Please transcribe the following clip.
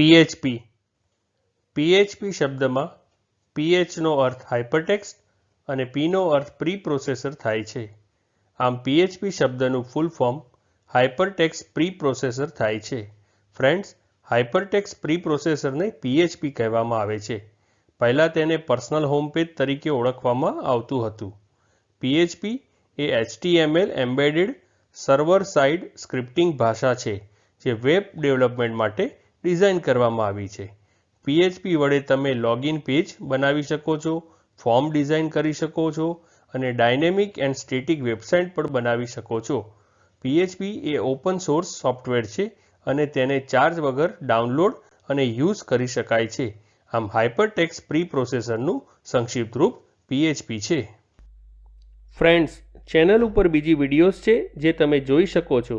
PHP PHP શબ્દમાં પીએચનો અર્થ hypertext અને પીનો અર્થ pre processor થાય છે. આમ પીએચપી શબ્દનું full form hypertext pre processor થાય છે. ફ્રેન્ડ્સ હાઇપરટેક્સ પ્રી પ્રોસેસરને પીએચપી કહેવામાં આવે છે. પહેલાં તેને પર્સનલ હોમ પેજ તરીકે ઓળખવામાં આવતું હતું. પીએચપી એ HTML embedded server side scripting ભાષા છે, જે વેબ ડેવલપમેન્ટ માટે ડિઝાઇન કરવામાં આવી છે. પીએચપી વડે તમે લોગિન પેજ બનાવી શકો છો, ફોર્મ ડિઝાઇન કરી શકો છો અને ડાયનેમિક એન્ડ સ્ટેટિક વેબસાઇટ પણ બનાવી શકો છો. પીએચપી એ ઓપન સોર્સ સોફ્ટવેર છે અને તેને ચાર્જ વગર ડાઉનલોડ અને યુઝ કરી શકાય છે. આમ હાઇપરટેક્સ્ટ પ્રી પ્રોસેસરનું સંક્ષિપ્ત રૂપ પીએચપી છે. ફ્રેન્ડ્સ, ચેનલ ઉપર બીજી વિડીયોઝ છે જે તમે જોઈ શકો છો.